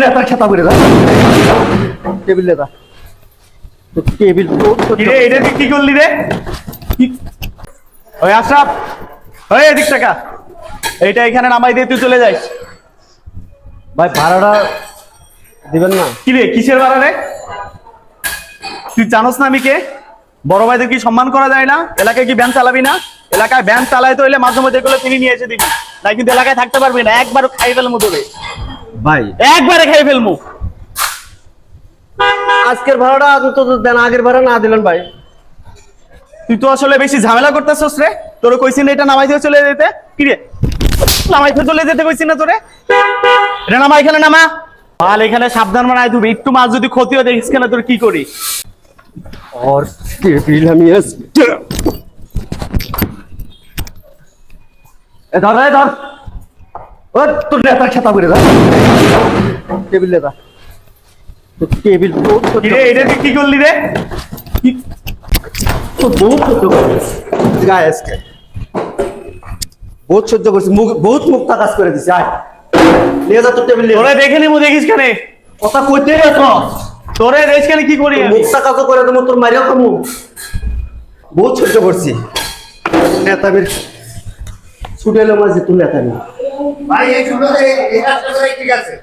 নেতার খেতা করে the table নেতা টেবিল কিরে এটা তুই কি করলি রে? ওই আশরাফ। ওই এদিক টাকা এইটা এখানে নামাই দিয়ে তুই চলে যাস ভাই ভাড়াটা দিবেন না। কিরে কিসের বাড়া রে? তুই জানোস না আমি কে? বড় ভাইদের কি সম্মান করা যায় না? এলাকায় কি ব্যান চালাবি না? এলাকায় ব্যান চালায় তো হইলে মাঝে মধ্যে এগুলো তিনি নিয়ে এসে দিবি। তাই কিন্তু এলাকায় থাকতে পারবি না। একবারও খাই ফেলমু তোরে ভাই। একবারে খাই ফেলমু। আজকের ভাড়াটা অন্তত দেন আগের ভাড়া না দিলেন ভাই। তুই তো আসলে বেশি ঝামেলা করতেছস রে। তোরে কইছি না এটা নামাই দিয়ে চলে যেতে। কি রে? নামাই দিয়ে চলে যেতে কইছি না তোরে। এটা নামা এখানে নামা। মাল এখানে সাবধান বানাই দিবি। একটু মাছ যদি ক্ষতি হয় দেখিস কেন তোর কি করি। और টেবিল আমি এ ধর ধর। তোর নেতার খেতা করে দা টেবিল নেতা টেবিল কি রে এটা তুই কি করলি রে? তোর বহুত সহ্য করছিস গায়ে আজকে। বহুত সহ্য করছিস মুখ বহুত মুক্তা কাজ করে দিছিস আয়। নিয়ে যা তোর টেবিল তোরে দেখে নিমু দেখিস কেন? কথা কইতে তো। তোরে দেখিস কেন কি করি মুক্তা কাজ করে দেবো তোর মারিও কমু বহুত সহ্য করছি। নেতা বীর ছুটে এলো মাঝে তুই নেতা নিয়ে ভাই এই শুনো এই এই কাজটা ঠিক আছে।